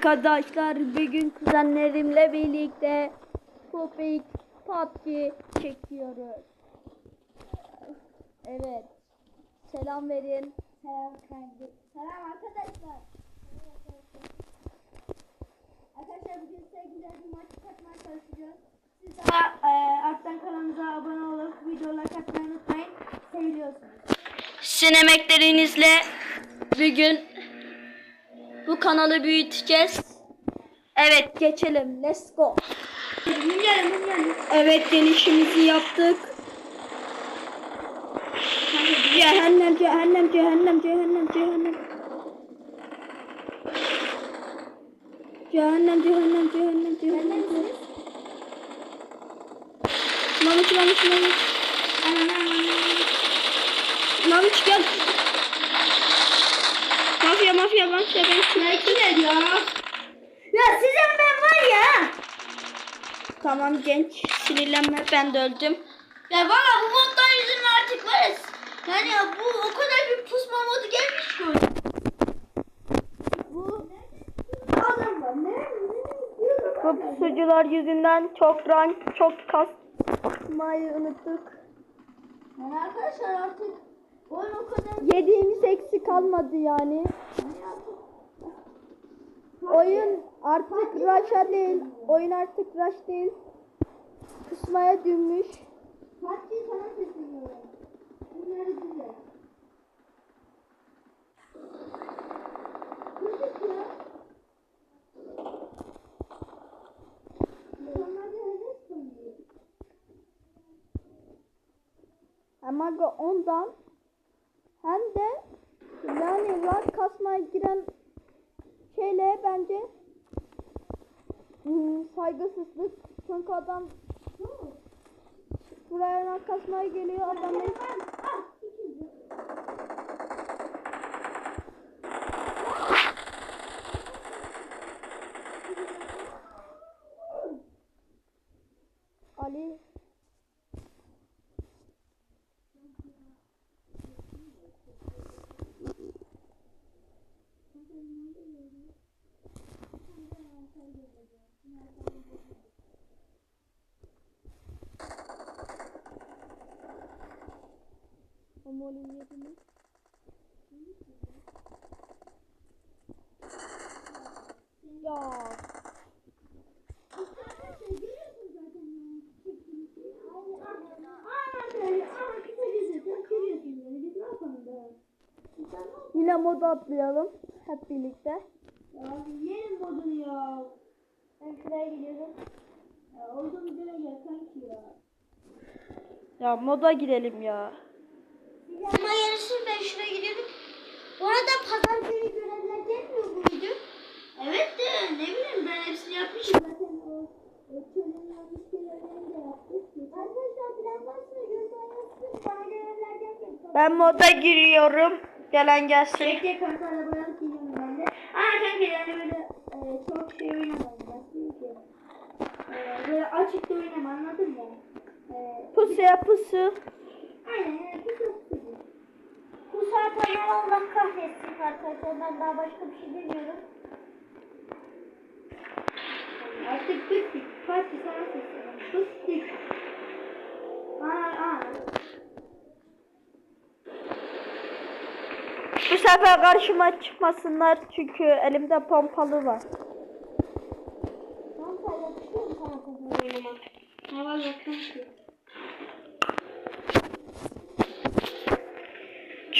Arkadaşlar bugün kuzenlerimle birlikte Popik PUBG çekiyoruz. Evet. Selam verin. Selam kanka. Selam arkadaşlar. Arkadaşlar bugün size güzel bir maç katmaya çalışacağız. Siz de e, alttan kanalımıza abone olup videolar katmayı unutmayın. Seviyorsunuz. Sizin emeklerinizle bugün bu kanalı büyüteceğiz. Evet geçelim. Let's go. Evet genişimizi yaptık. Cehennem, cehennem, cehennem, cehennem, cehennem. Cehennem, cehennem, cehennem, cehennem. Mamuç, mamuç, mamuç. Mamuç gel. Mafya, mafya, mafya. Ben Kim ya? Ya sizin ben var ya. Tamam genç. Sinirlenme. Ben de öldüm. Ya valla bu moddan yüzünden artık var ya. Yani ya bu o kadar bir pusma modu gelmiş ki. Bu adam var. Ne? Bu pusucular yüzünden çok rank, çok kasmayı unuttuk. Yani arkadaşlar artık oyun o kadar Yediğimiz eksik kalmadı yani. Oyun artık rush'a değil. Oyun artık rush değil. Kısmaya dönmüş. Fatih sana sesleniyorum. Bunları. Ama da ondan rank kasmaya giren şeyle bence hmm, saygısızlık. Çünkü adam buraya rank kasmaya geliyor adamın Ah, ikinci. Ali o molin yedi mi? Ya yine moda atlayalım hep birlikte. Yerim modunu ya. Ben şuraya gidiyorum. Ya olduğumuz yere gel kanki ya. Ya moda girelim ya. Şuraya gidiyorum. Bu arada pazar günü görevler gelmiyor muydu? Evet de ne bileyim ben hepsini yapmışım. Zaten o çölün yanlış görevlerini de yaptık. Arkadaşlar plan varsa yorumlara yazın. Bana görevler gelmiyor. Ben moda giriyorum. Gelen gelsin. Bekle kanka arabayı alıp geliyorum ben de. Aa kanka yani böyle e, çok şey ki? E, böyle açıkta oynama anladın mı? E, Pusuya pusu. aynen çok sıkıcı. Bu saatten Allah kahretsin arkadaşlar. Ben daha başka bir şey demiyorum. Artık bittik. Fatih sana sesleniyorum. Bittik. Aa, aa. Bu sefer karşıma çıkmasınlar çünkü elimde pompalı var. Tamam sen yakışıyor mu sana kızın oynamak? Ha valla kanki.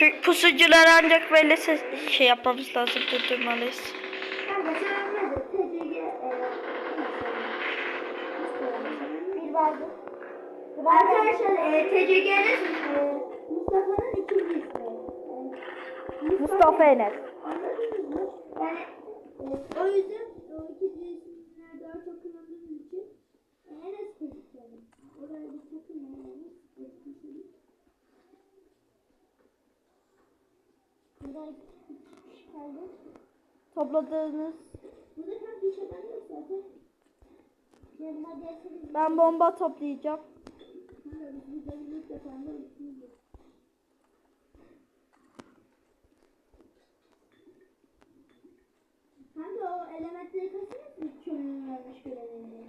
Çünkü pusucular ancak böyle ses şey yapmamız lazım durdurmalıyız. Kanka sen nedir? TCG bir vardı. Arkadaşlar e, TCG'nin e, Mustafa'nın ikinci ismi. E, Mustafa Enes. topladığınız şey ben bomba toplayacağım. Kanka o elementleri kasıyor musun? Çoğunun vermiş görevini.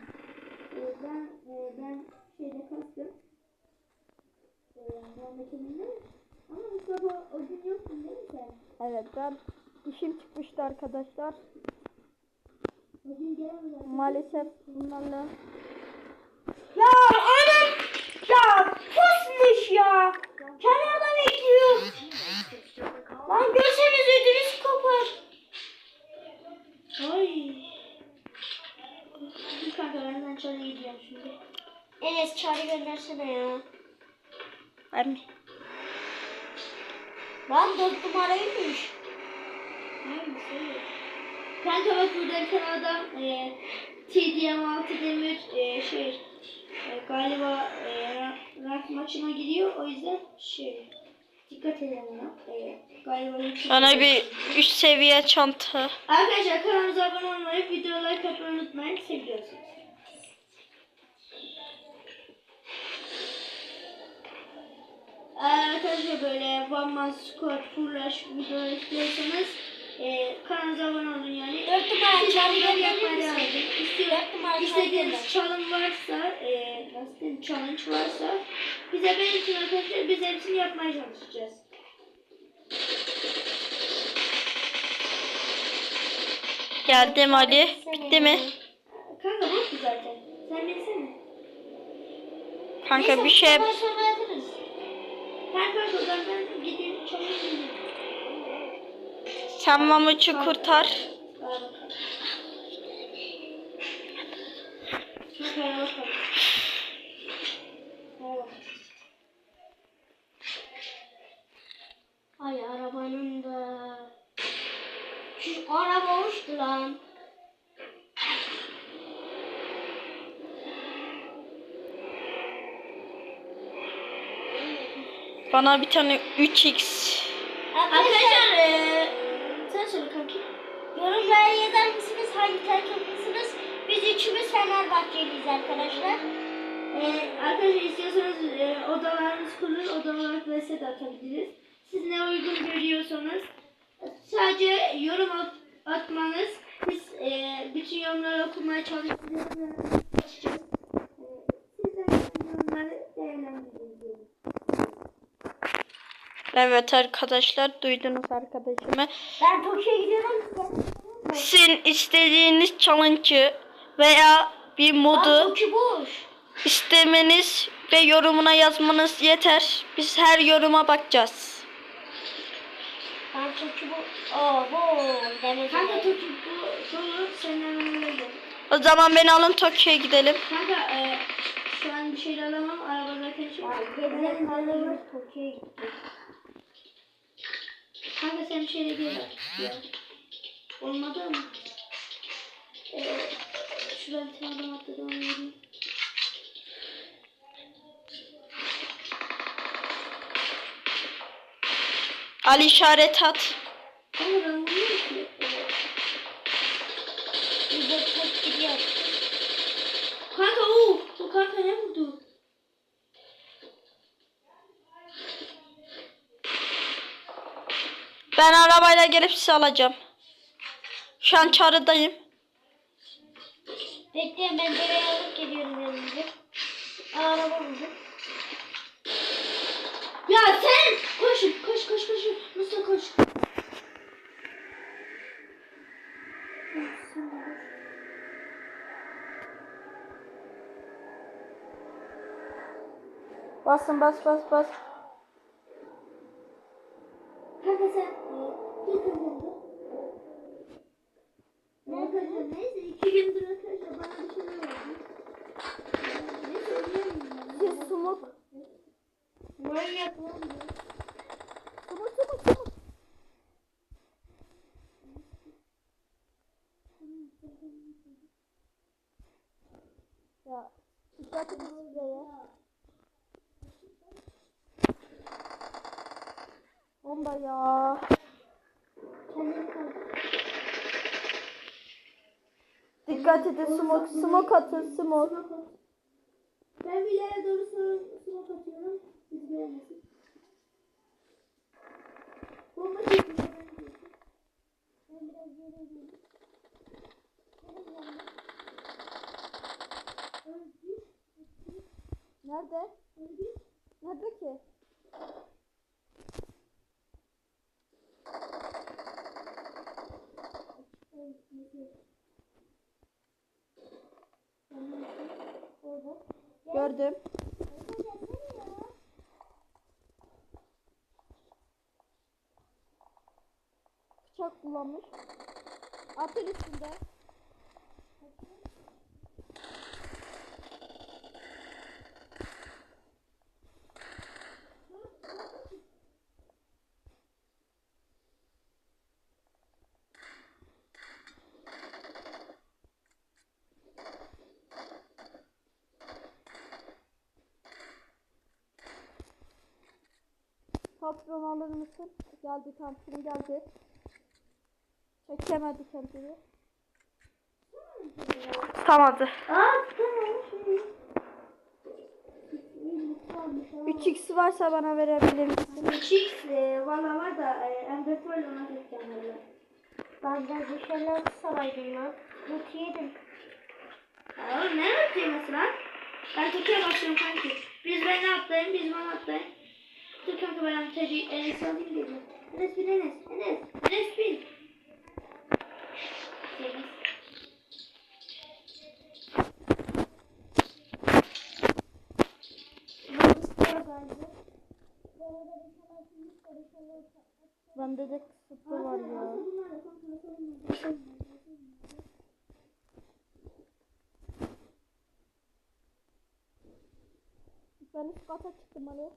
Ee, ben, e, ben şeyde kastım. Ee, ben de kendim Ama Mustafa o gün yoktun değil mi sen? Evet ben işim çıkmıştı arkadaşlar. Maalesef bunlarla Ya anam ya pusmuş ya. Kenarda bekliyor. Lan görseniz ödünüz kopar. Ay. Dur kanka benden çare gidiyorum şimdi. Enes çare göndersene ya. ben mi? Lan dört numaraymış. Kanka bak burada bir tane adam e, TDM6 demir e, şey e, galiba e, ra- rank maçına gidiyor o yüzden şey dikkat edin ona. E, galiba Bana bir üst seviye çanta. Arkadaşlar kanalımıza abone olmayı, videoya like atmayı unutmayın. Seviyorsunuz. Eğer arkadaşlar böyle One Man Squad Full Rush videoları istiyorsanız e, kanalımıza abone olun yani. 4 numara. İstiyor, istediğiniz challenge varsa, e, nasıl diyeyim, challenge varsa bize belirtin arkadaşlar. Biz hepsini yapmaya çalışacağız. Geldim Ali. Bitti mi? Kanka boktu zaten. Sen bilsene. Kanka Neyse, bir şey. Ben kanka o zaman ben gideyim çalışayım. Sen mamuçu kurtar. Ay arabanın da... Şu araba uçtu lan. Bana bir tane 3x. Arkadaşlar Yorumlara yazar mısınız? Hangi takımlısınız? Biz üçümüz Fenerbahçeliyiz arkadaşlar. Ee, arkadaşlar istiyorsanız e, odalarınız kurulur. Oda olarak de atabiliriz. Siz ne uygun görüyorsanız sadece yorum at- atmanız. Biz e, bütün yorumları okumaya çalışacağız. çalışacağız. E, sizden yorumları değerlendireceğiz. Evet arkadaşlar duydunuz arkadaşımı. Ben Tokyo'ya gidiyorum. Sizin istediğiniz challenge'ı veya bir modu Tokyo boş. istemeniz ve yorumuna yazmanız yeter. Biz her yoruma bakacağız. Ben Tokyo bu... Aa bu demek. Kanka Tokyo bu dolu senden önündeydi. O zaman beni alın Tokyo'ya gidelim. Kanka e, şu an bir şey alamam. Araba zaten şu an. Benim araba Tokyo'ya gitti. Kanka sen bir şeyle gel. Ya. Olmadı mı? Ee, şuradan bir tane adam atladı onu vereyim. Ali işaret at. Kanka ben bilmiyorum ki. Bir de tek gidiyor. Kanka o. O kanka ne vurdu? Ben arabayla gelip sizi alacağım. Şu an çağrıdayım. Bekleyin ben deveyi alıp geliyorum yanınıza. Araba buldu. Ya sen koşun koş koş koş. Musa koş. Basın bas bas bas. Dikkat edin smoke. Smoke atın smoke. Ben vilaya doğru smoke atıyorum. Siz göremezsiniz. Bomba çekmiş. Ben biraz geriye geliyorum. Nerede? Nerede ki? Thank you. Gördüm. Bıçak kullanmış. Atın üstünde. Patron alır mısın? Geldi kampın geldi. Çekemedi kendini. Tutamadı. Aa tamam. 3x varsa bana verebilir misin? 3x e, valla var da e, M4 var ona gideceğim valla. Ben de bir şeyler saraydım lan. Not yedim. Aa, ne not yemesi lan? Ben Türkiye başlıyorum kanki. Biz ben ne atlayayım, biz bana atlayayım. Dur kanka ben Enes'i alayım dedim. Enes bin Enes. Enes. Enes bin. Enes. Bende de kısıtlı var ya. Ben üst kata çıktım Ali.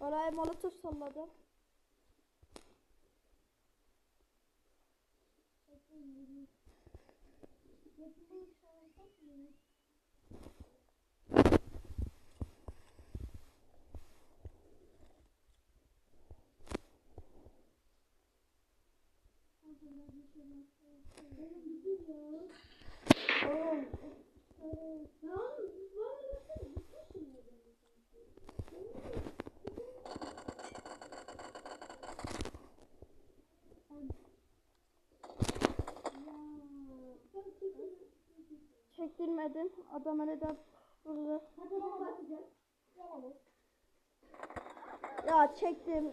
Oraya molotof salladım. Çektirmedim. Adam neden burada? Ya çektim.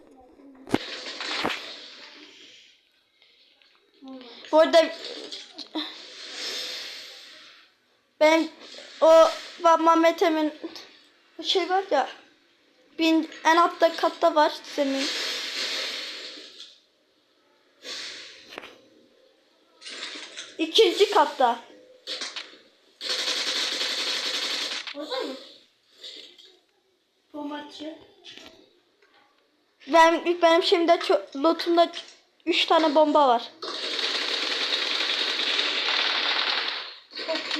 Bu arada ben o babam Mehmet'imin şey var ya bin en altta katta var zemin. İkinci katta. Orada mı? Bombatçı. Ben benim şimdi lotumda 3 tane bomba var.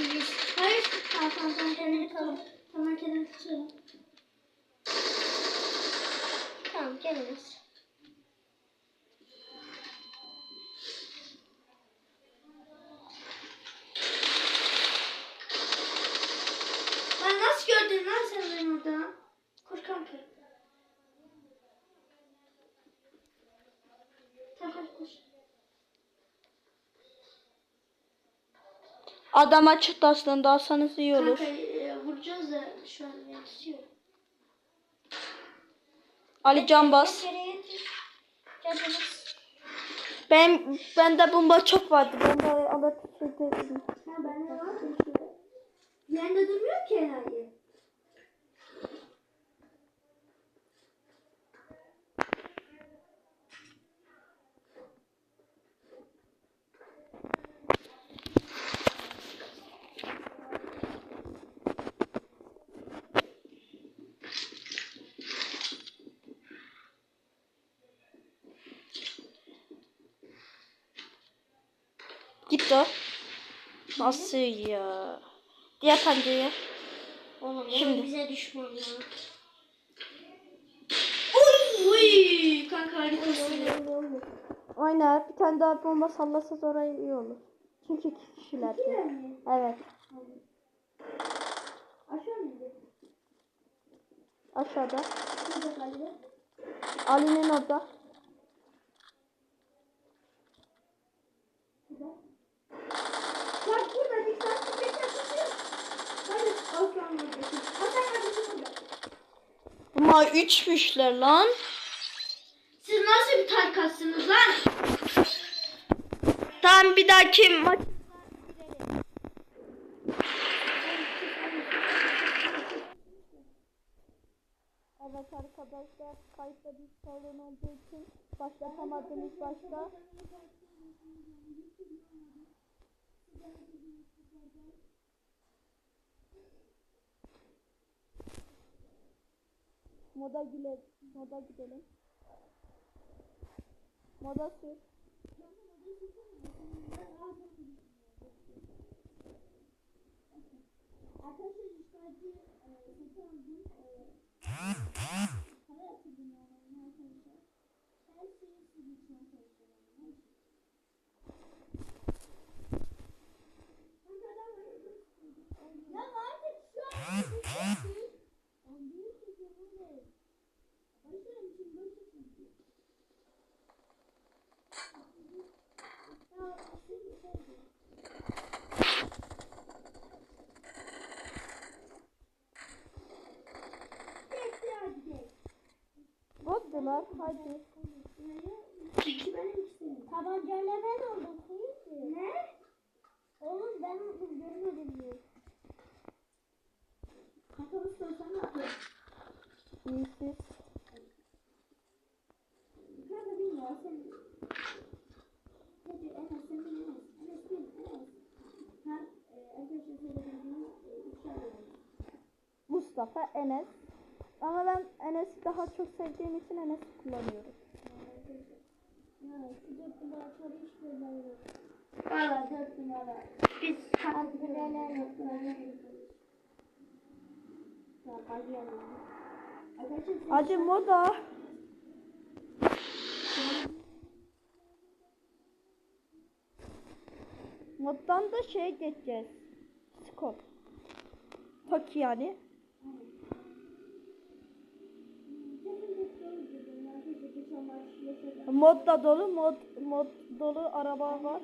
Iyi. Hayır. Tamam tamam tamam kendini. Adam açıktı aslında alsanız iyi olur. Kanka e, vuracağız da şu an yetişiyor. Ali can bas. Ben bende bomba çok vardı. Bomba alıp şey dedim. Ha bende var mı? Yerinde durmuyor ki enayi. Gitti o. Nasıl ya? Diğer pencereye. Oğlum Şimdi. Bize düşman ya. Uy, uy kanka harikasın. Aynen bir tane daha bomba sallasanız oraya iyi olur. Çünkü iki kişiler. Evet. Aşağı mı gidiyor? Aşağıda. Şurada kaldı. Ali'nin orada. Bak burada dikkat et. Hadi al şu an buradaki. Hasan Aa üçmüşler lan. Siz nasıl bir tarikatsınız lan? Tamam bir dahaki maç. Evet arkadaşlar kayıtta bir sorun olduğu için başlatamadım ilk başta. Moda gidelim. Moda gidelim. Moda sür. Arkadaşlar işgalci e, satın aldım. E, para yatırdım yani ona arkadaşlar. Her şeyi sizin için arkadaşlar. yani, her şey. Ya artık şu an Ben büyük çekiyorum öyle. Başlarım şimdi böyle çekiyorum. Ya şimdi şey Bozdular hadi. Tabancayla ben oldum kıyısı. Ne? Oğlum ben oldum görmedim diyor. Kafanı sorsan ne yapıyorsun? İyisiz. Kanka bilmiyorum sen. Hadi Enes sen bin Enes. Enes bin Enes. Ha e, arkadaşlar söylediğim gibi e, üç tane var. Mustafa, Enes. Ama ben Enes'i daha çok sevdiğim için Enes'i kullanıyorum. Hadi moda. Moddan da şey geçeceğiz. Skor. Toki yani. Mod da dolu, mod mod dolu araba var.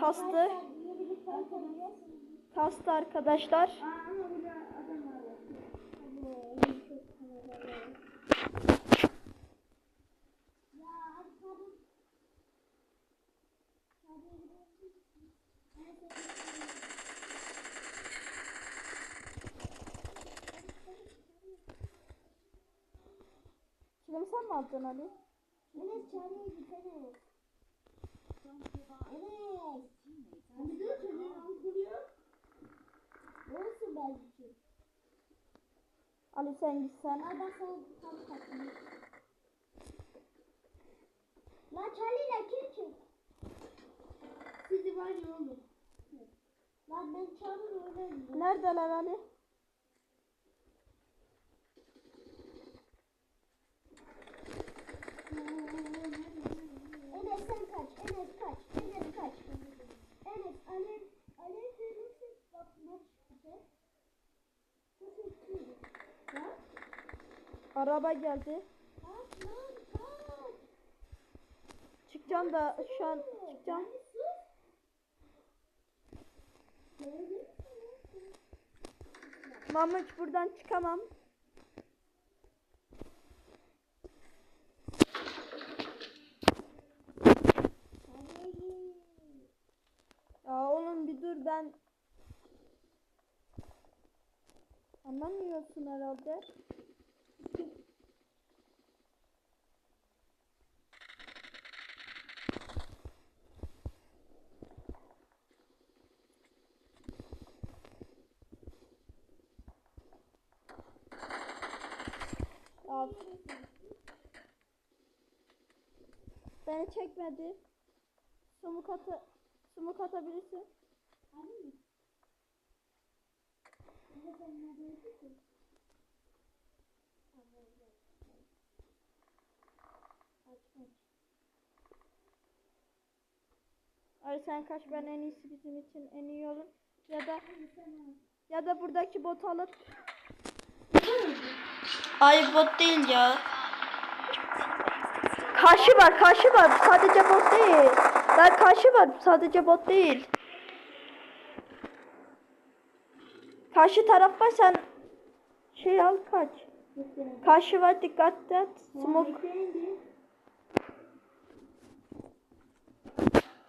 Kastı. Kastı arkadaşlar. Alacaksın Ali? Enes çağırıyor git Enes. Hadi dur çocuğun ankuruyor. Olsun belki. Ali sen gitsen. Al ben sana tam takayım. Lan Charlie ile kim çek? Sizi var ya oğlum. Lan ben Charlie öyle Neredeler Ali? Enes sen kaç, Enes kaç, Enes kaç. Enes, Alev, Alev verirse bak maç biter. Nasıl istiyorsun? Ya? Araba geldi. Çıkacağım da şu an çıkacağım. Mahmut buradan çıkamam. Ya oğlum bir dur ben. Anlamıyorsun herhalde. Al. Beni çekmedi. Sumuk atı, sumuk atabilirsin. Ay sen kaç ben en iyisi bizim için en iyi olur. Ya da ya da buradaki botu alıp Ay bot değil ya. Karşı var, karşı var. Sadece bot değil. Ben karşı var, sadece bot değil. Karşı taraf var sen şey al kaç. Karşı var dikkatli et. Smoke.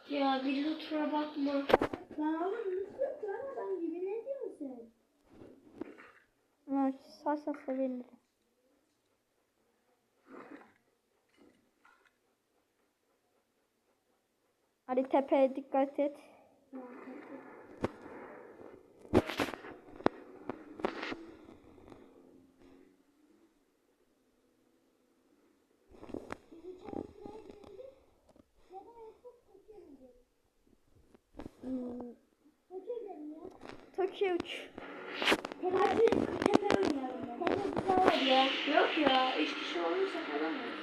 Ya bir lütfen bakma. Lan oğlum lütfen adam gibi ne diyorsun sen? Evet, sarsa sevinirim. Hadi tepeye dikkat et. Tokyo uç. Tepe tepe oynayalım. Tepe güzel ya. Yok ya. Üç kişi olursa kalamayız.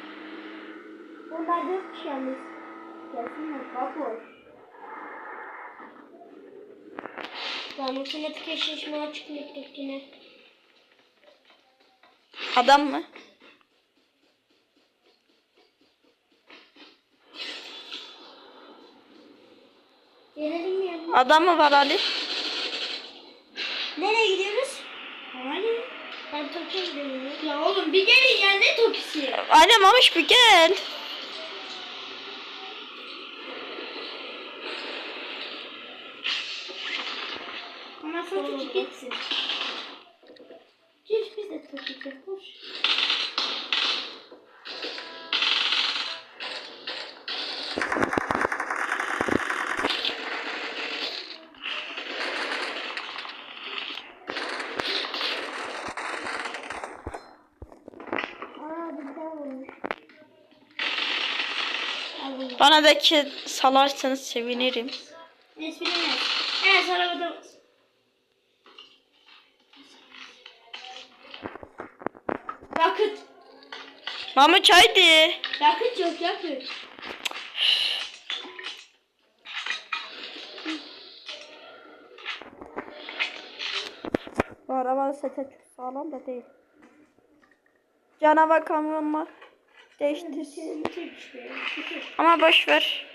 Onlar dört kişi yalnız. Ben otomatik eşleşme açık netlikine. Adam mı? Gelelim mi? Adam mı var Ali? Nereye gidiyoruz? Hani? Ben Tokyo'ya gidiyorum. Ya oğlum bir gelin ya ne Tokyo'su? Ali Mamış bir gel. Ama sen Tokyo gitsin. Geç biz de. Al bunu. Bana da ki salarsanız sevinirim. Ne? Evet arabada Mamuç haydi. Yakıt yok yakıt. Bu araba sete çok sağlam da değil. Canavar kamyon var. Değiştir. Şey işte. Ama boş ver.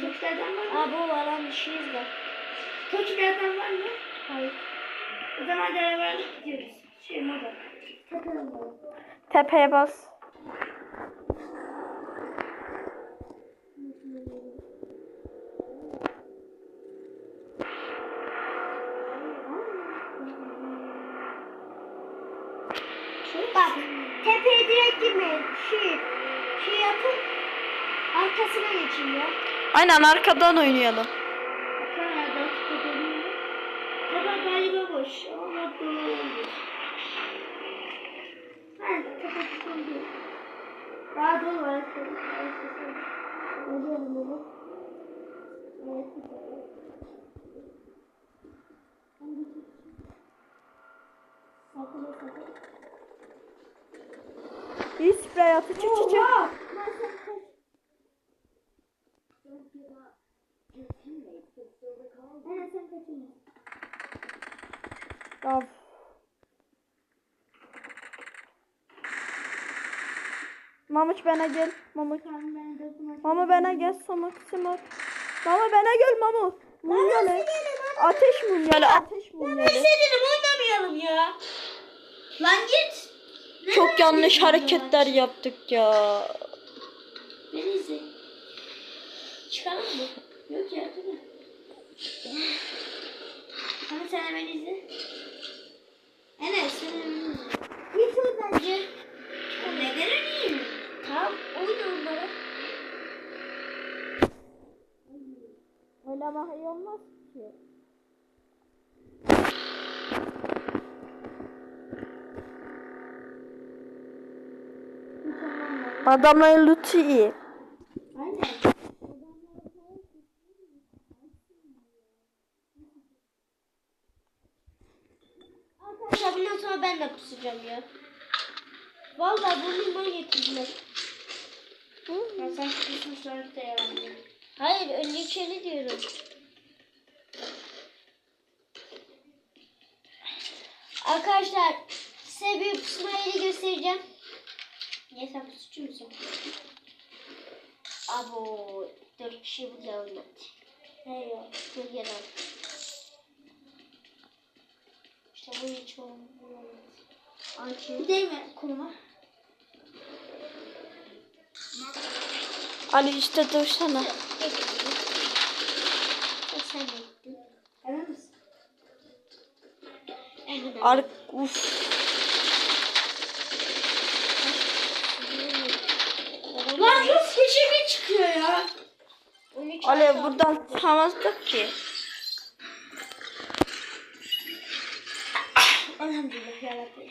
Köklerden var mı? Aa bu var lan bir şeyiz var. Köklerden var mı? Hayır. O zaman beraber gidiyoruz. Tepeye bas. Bak tepeye direkt girmeyin. Şey, şey yapın. Arkasına geçin ya. Aynen arkadan oynayalım. Kanada tutalım. Taba galiba boş ama dolu olmuş. Ha, taba tutalım. Daha dolu var. Bunu. Evet. İyi sprey atı çık çık çık. Evet Mamuç bana gel. Mamuç. Ben Mama bana gel Samuk Samuk. Mama bana gel Mamu. Mumyalı. Ateş mumyalı. Ateş mumyalı. dedim oynamayalım ya. Lan git. Çok yanlış hareketler yaptık ya. Beni izle. Çıkalım mı? Yok ya dur. Hani sen hemen izle. Enes sen Oynamak iyi olmaz ki. Adamların lootu iyi. Aynen. Arkadaşlar bundan sonra ben de pusacağım ya. Vallahi burnumdan getirdiler. Ya sen kusun sonra da yalan Hayır önce içeri diyorum. Arkadaşlar size bir pusma yeri göstereceğim. Niye sen pusucu musun? Abo dört kişi burada oynadı. He ya. Dur gel al. İşte bu hiç olmaz. Anki. Değil mi kuluma? Ali işte dursana. Sen de gittin. Ar uf. Lan hız seçimi çıkıyor ya. Ali buradan çıkamazdık ki. Elhamdülillah yarabbim.